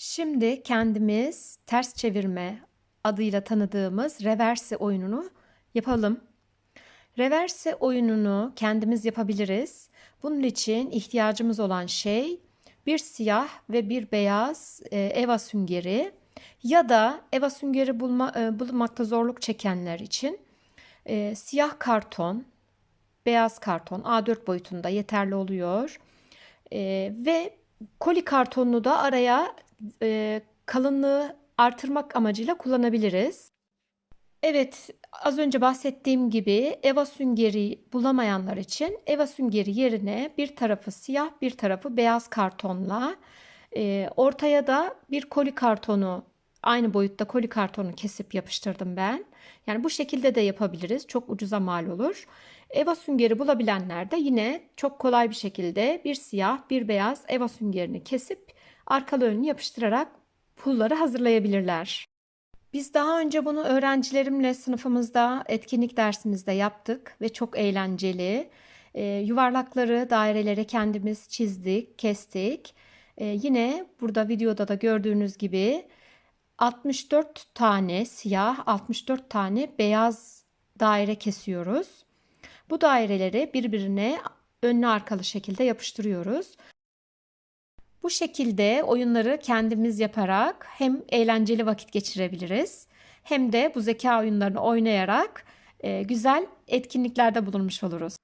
Şimdi kendimiz ters çevirme adıyla tanıdığımız reverse oyununu yapalım. Reverse oyununu kendimiz yapabiliriz. Bunun için ihtiyacımız olan şey bir siyah ve bir beyaz e, eva süngeri ya da eva süngeri bulma, e, bulmakta zorluk çekenler için e, siyah karton, beyaz karton A4 boyutunda yeterli oluyor. E, ve koli kartonunu da araya e, kalınlığı artırmak amacıyla kullanabiliriz. Evet, az önce bahsettiğim gibi eva süngeri bulamayanlar için eva süngeri yerine bir tarafı siyah, bir tarafı beyaz kartonla e, ortaya da bir koli kartonu aynı boyutta koli kartonu kesip yapıştırdım ben. Yani bu şekilde de yapabiliriz. Çok ucuza mal olur. Eva süngeri bulabilenler de yine çok kolay bir şekilde bir siyah, bir beyaz eva süngerini kesip arkalı önlü yapıştırarak pulları hazırlayabilirler. Biz daha önce bunu öğrencilerimle sınıfımızda etkinlik dersimizde yaptık ve çok eğlenceli. Ee, yuvarlakları, daireleri kendimiz çizdik, kestik. Ee, yine burada videoda da gördüğünüz gibi 64 tane siyah, 64 tane beyaz daire kesiyoruz. Bu daireleri birbirine önlü arkalı şekilde yapıştırıyoruz. Bu şekilde oyunları kendimiz yaparak hem eğlenceli vakit geçirebiliriz hem de bu zeka oyunlarını oynayarak e, güzel etkinliklerde bulunmuş oluruz.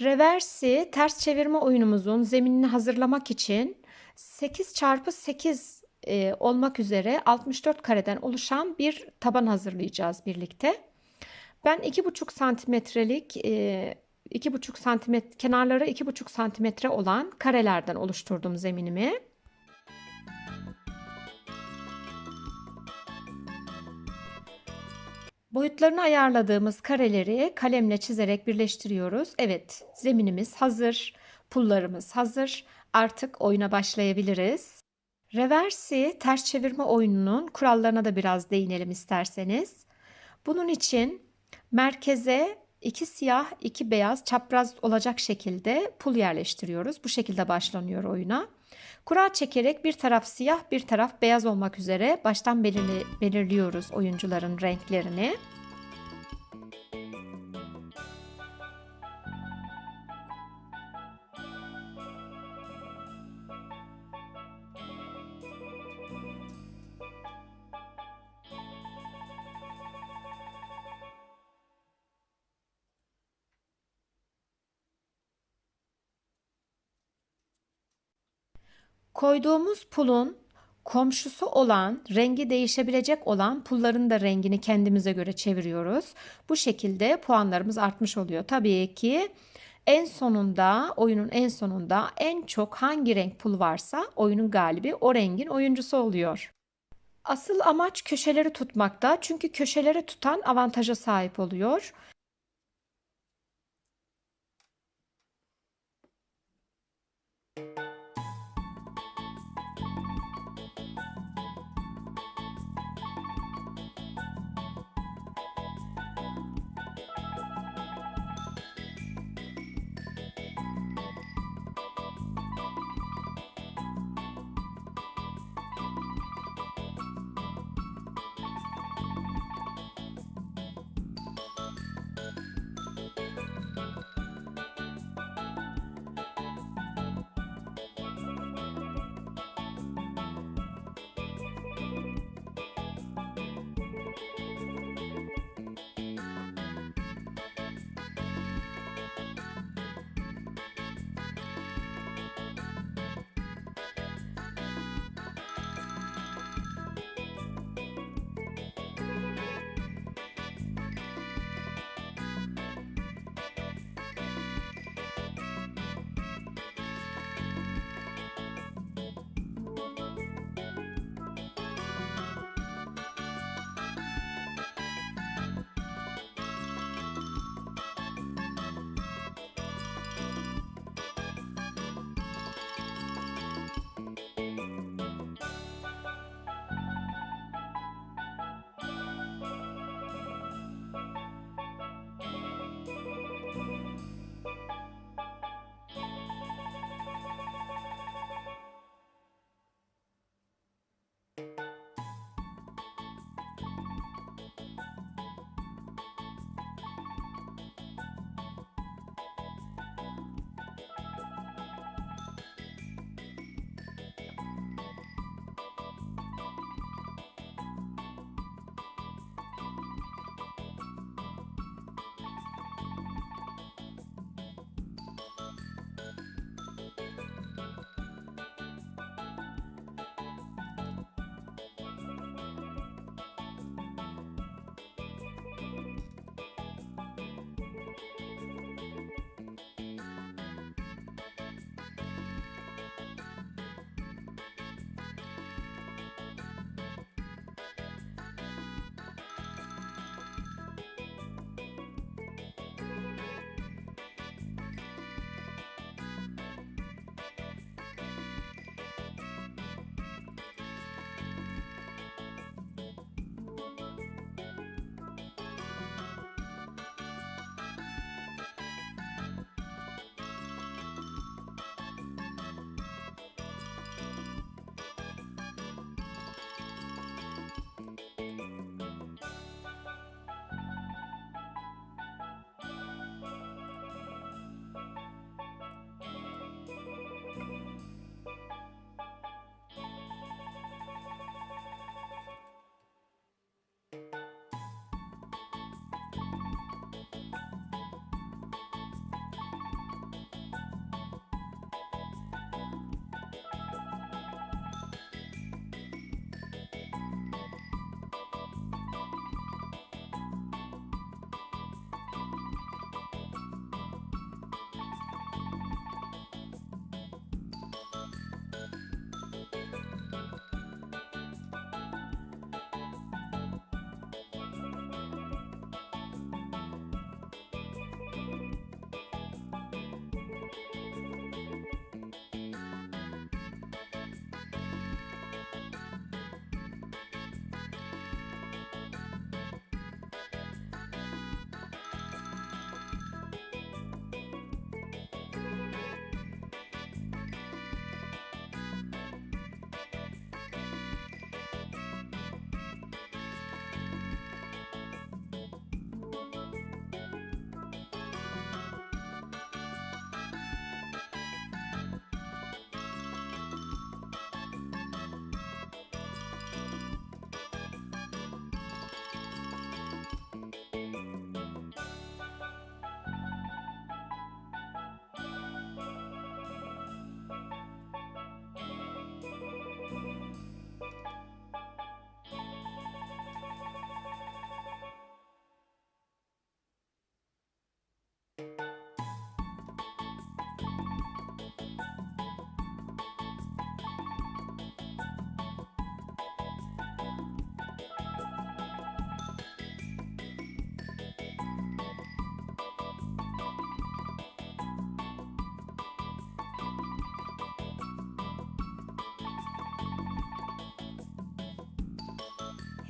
Reversi ters çevirme oyunumuzun zeminini hazırlamak için 8 çarpı 8 e, olmak üzere 64 kareden oluşan bir taban hazırlayacağız birlikte. Ben 2,5 santimetrelik e, 2,5 santimetre kenarları 2,5 santimetre olan karelerden oluşturdum zeminimi. Boyutlarını ayarladığımız kareleri kalemle çizerek birleştiriyoruz. Evet, zeminimiz hazır, pullarımız hazır. Artık oyuna başlayabiliriz. Reversi ters çevirme oyununun kurallarına da biraz değinelim isterseniz. Bunun için merkeze iki siyah, iki beyaz çapraz olacak şekilde pul yerleştiriyoruz. Bu şekilde başlanıyor oyuna. Kura çekerek bir taraf siyah, bir taraf beyaz olmak üzere baştan belirli, belirliyoruz oyuncuların renklerini. Koyduğumuz pulun komşusu olan, rengi değişebilecek olan pulların da rengini kendimize göre çeviriyoruz. Bu şekilde puanlarımız artmış oluyor. Tabii ki en sonunda, oyunun en sonunda en çok hangi renk pul varsa oyunun galibi o rengin oyuncusu oluyor. Asıl amaç köşeleri tutmakta. Çünkü köşeleri tutan avantaja sahip oluyor.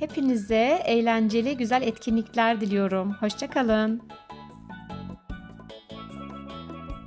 Hepinize eğlenceli, güzel etkinlikler diliyorum. Hoşça kalın.